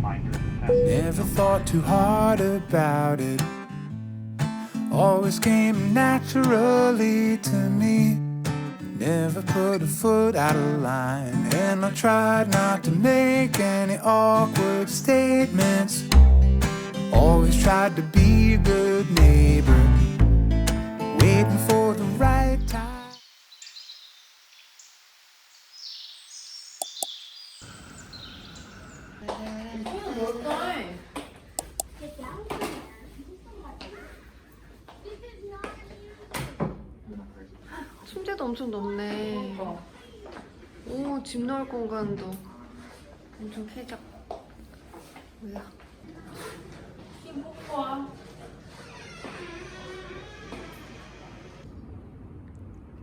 Never thought too hard about it. Always came naturally to me. Never put a foot out of line. And I tried not to make any awkward statements. Always tried to be a good neighbor. Waiting for the right 엄청 넓네. 오, 집 넣을 공간도 엄청 쾌적. 뭐야?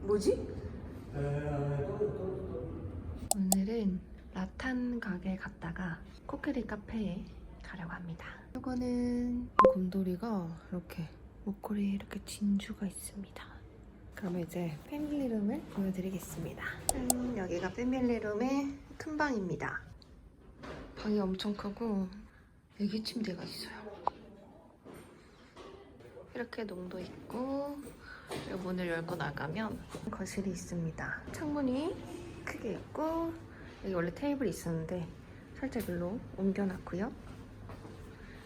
뭐지? 오늘은 라탄 가게 갔다가 코끼리 카페에 가려고 합니다. 이거는 곰돌이가 이렇게 목걸이에 이렇게 진주가 있습니다. 그러면 이제 패밀리룸을 보여드리겠습니다. 짠, 여기가 패밀리룸의 큰 방입니다. 방이 엄청 크고 애기 침대가 있어요. 이렇게 농도 있고 문을 열고 나가면 거실이 있습니다. 창문이 크게 있고 여기 원래 테이블이 있었는데 살짝 일로 옮겨놨고요.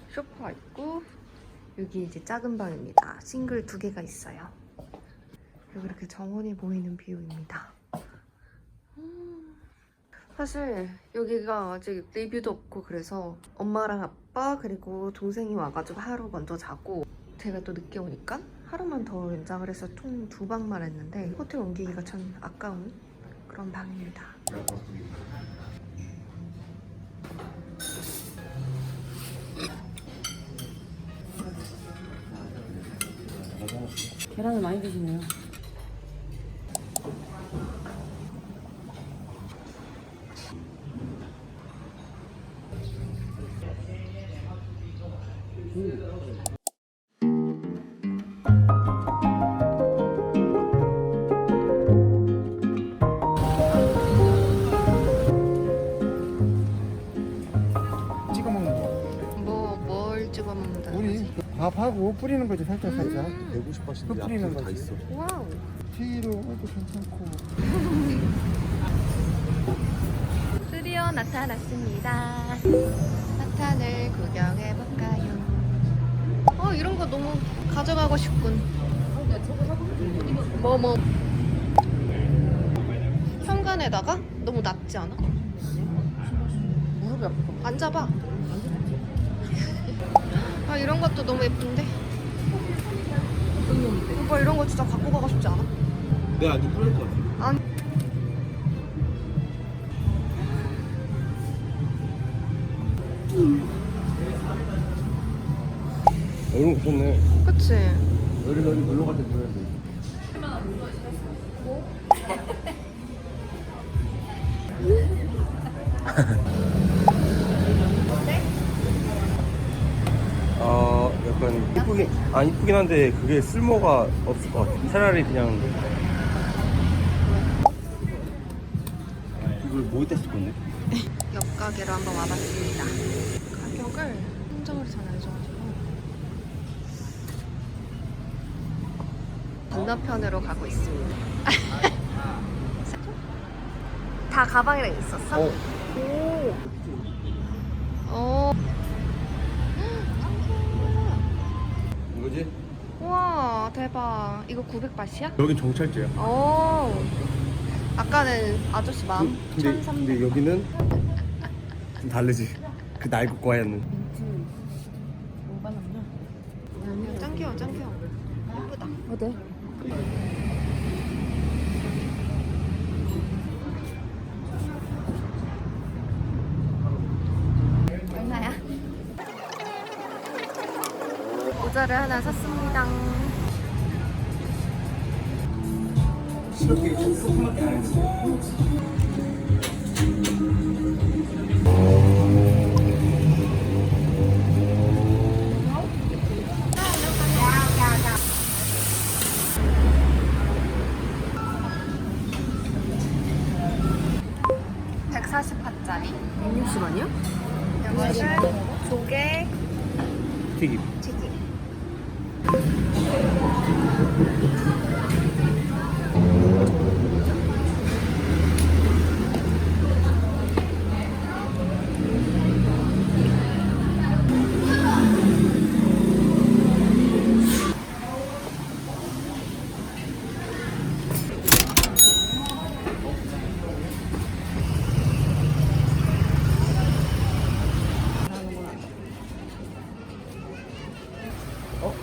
소파가 있고 여기 이제 작은 방입니다. 싱글 두 개가 있어요. 여기 이렇게 정원이 보이는 뷰입니다. 음, 사실 여기가 아직 리뷰도 없고 그래서 엄마랑 아빠 그리고 동생이 와가지고 하루 먼저 자고 제가 또 늦게 오니까 하루만 더 연장을 해서 총 두 방만 했는데 호텔 옮기기가 참 아까운 그런 방입니다. 계란을 많이 드시네요. 하고 뿌리는 거지 살짝 살짝. 배고 싶어하시는 데 뿌리는 앞에서 다 거지. 있어. 와우. 튀기로 해도 괜찮고. 드디어 나타났습니다. 나탄을 구경해 볼까요? 어 이런 거 너무 가져가고 싶군. 뭐 뭐. 현관에다가 너무 낮지 않아? 무릎이 것 앉아봐. 아 이런 것도 너무 예쁜데. 오빠 이런 거 진짜 갖고 가고 싶지 않아? 내가 아주 뿌릴 것 같아. 안. 이런 거 좋네. 그치? 여기 여기 놀러 갈때 들어야 돼. 어, 약간 이쁘긴 안 이쁘긴 한데 그게 쓸모가 없을 것 같아. 차라리 그냥 이걸 뭐에다 쓸 건데? 옆가게로 한번 와봤습니다. 가격을 한정을 잘안 해줘가지고 건너편으로 가고 있습니다. 다 가방이랑 있었어? 어. 오. 어. 이거지? 우와 대박. 이거 900바트야? 여긴 정찰제야. 오. 아까는 아저씨 마음 그, 근데, 1300. 근데 여기는 좀 다르지. 그 날국. 뭐가 남냐? 짱 귀여워 짱 귀여워. 예쁘다. 어때? 얼마야? 모자를 하나 샀습니다. 백사십 140화짜리 160원이요? 가슴살, 조개, 튀김. どうも。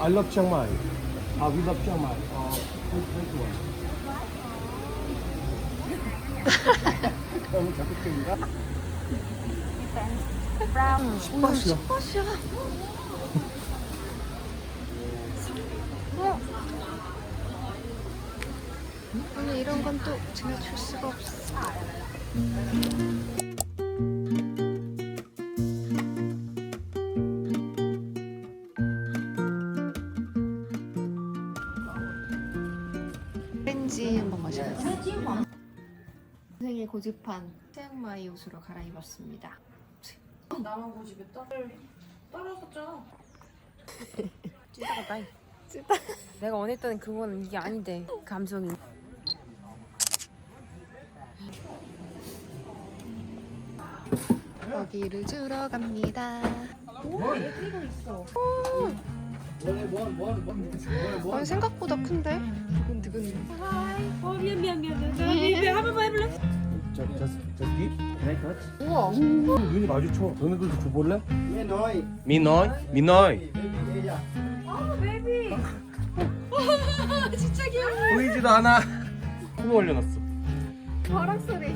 I love Chiang Mai. 아, we love Chiang Mai. 어, 너무 자극적인가? 스팟이야. 스팟이야. 어. 아니 이런 건또 제가 줄 수가 없어. 한번 마셔보자. 생일 고집한 치앙마이 옷으로 갈아입었습니다. 나만 고집에 딸을 따라갔잖아. 찐따가 따이. 내가 원했던 그거는 이게 아닌데 감성이. 거기를 주러 갑니다. 아, 생각보다 큰데? 두근두근. 어 미안 미안 미안 미안. 미안 한 번만 해볼래? 자, just, just eat. Can I touch? 우와. 눈이 마주쳐. 너네들도 줘볼래? 미노이. 미노이. 진짜 귀여워. 보이지도 않아. 손 올려놨어. 바람 소리.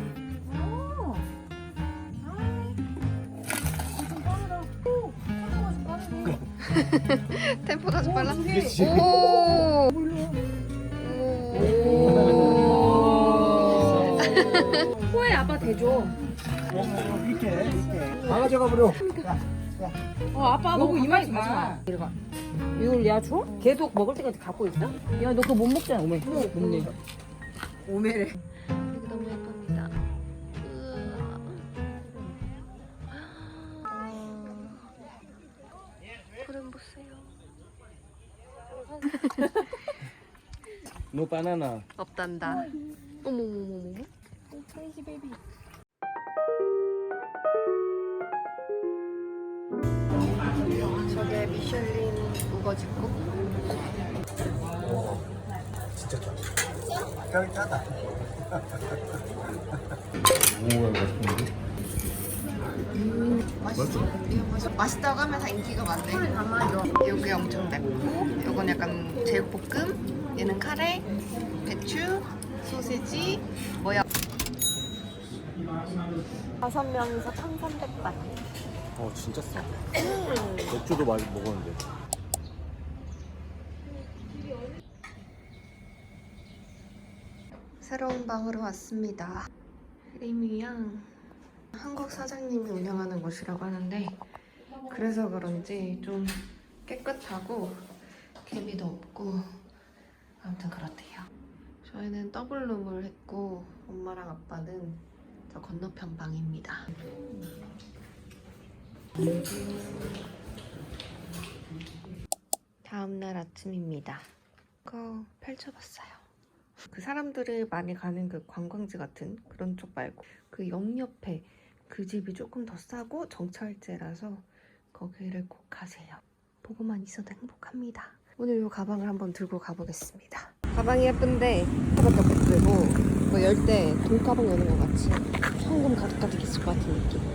템포가 좀 빨라. 그치. 오. 호에 아빠 대줘. 이렇게 이렇게 강아지가 버려 어 아빠 너무 이만 가지 마. 이리 가. 이걸 야 줘? 걔도 먹을 때까지 갖고 있어? 야 너 그거 못 먹잖아 오메. 먹네. 오메래. No banana. 없단다. 어머머머머. 저게 미슐린 우거지국. 짱 짜다 오, 맛있는데? 맛있어. 이거 맛있, 맛있다고 하면 다 인기가 많네. 여기 엄청 맵고, 요건 약간 제육볶음, 얘는 카레, 배추, 소세지, 뭐야? 다섯 명이서 1,300바. 어, 진짜 싸. 맥주도 많이 먹었는데. 새로운 방으로 왔습니다. 리미양 한국 사장님이 운영하는 곳이라고 하는데 그래서 그런지 좀 깨끗하고 개미도 없고 아무튼 그렇대요. 저희는 더블룸을 했고 엄마랑 아빠는 저 건너편 방입니다. 다음날 아침입니다. 그거 펼쳐봤어요. 그 사람들이 많이 가는 그 관광지 같은 그런 쪽 말고 그 옆옆에 그 집이 조금 더 싸고 정찰제라서 거기를 꼭 가세요. 보고만 있어도 행복합니다. 오늘 이 가방을 한번 들고 가보겠습니다. 가방이 예쁜데 가방도 못 들고 뭐열때 돈가방 여는 것 같이 현금 가득가득 있을 것 같은 느낌.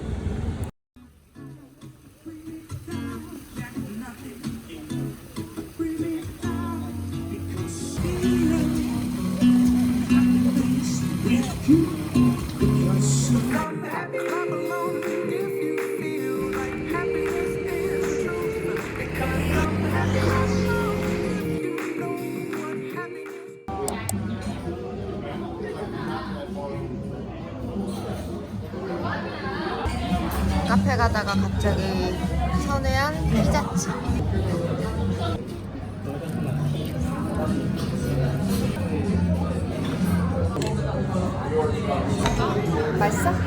카페 가다가 갑자기 선회한 피자집. 맛있어?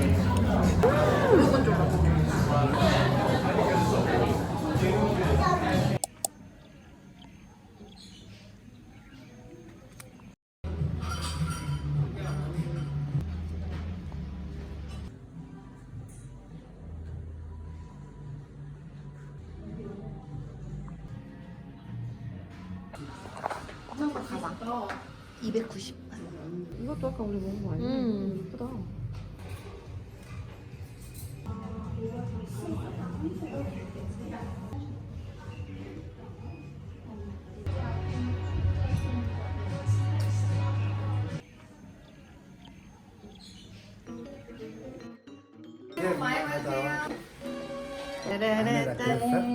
290만. 이것도 아까 우리 먹은 거 아니야? 음. 예쁘다.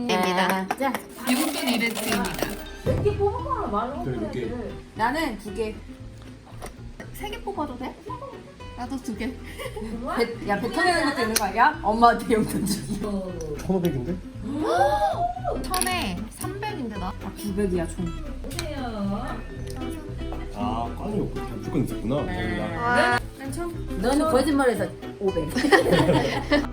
입니다. 미국돈 이벤트입니다. 몇개 뽑은 말로. 몇 개? 나는 두 개. 세 개 뽑아도 돼? 나도 두 개. 배, 야 뱉어내는 것도 있는 거 아니야? 엄마한테 용돈 주기. 1,500인데? 천에 300인데 나. 아 900이야 총. 아, 꽝이 없고 무조건 있었구나. 와. 너는 거짓말해서 500.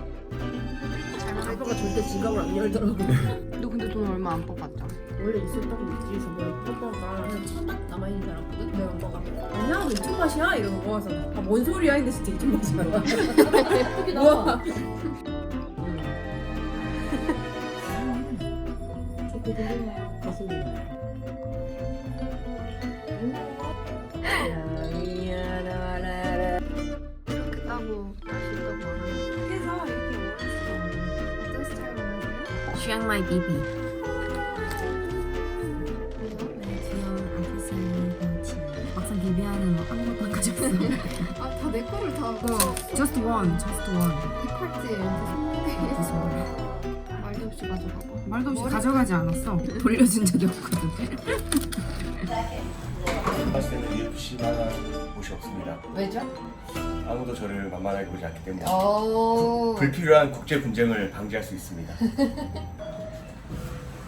절대 지갑을 안 열더라고. 너 근데 돈 얼마 안 뽑았죠? 원래 있었다고 있지 저번에 오빠가 천막 남아있는 줄 알았거든? 내 엄마가 아니야 너 이쪽 맛이야? 이러고 모아서 아 뭔 소리야? 근데 진짜 이쪽 맛이야 예쁘기다 우와 저거 되게 가슴이 귀여운 막상 비비하는 뭐 아무것도 안 가져왔어 아, 다 내 거를 다 Just one, just one 팔찌 손목에. 말도 없이 가져가고. 말도 없이 가져가지 않았어 돌려준 적이 없거든 봤을 때는 UFC만 곳이 없습니다. 왜죠? 아무도 저를 만만하게 보지 않기 때문에 오. 불필요한 국제 분쟁을 방지할 수 있습니다.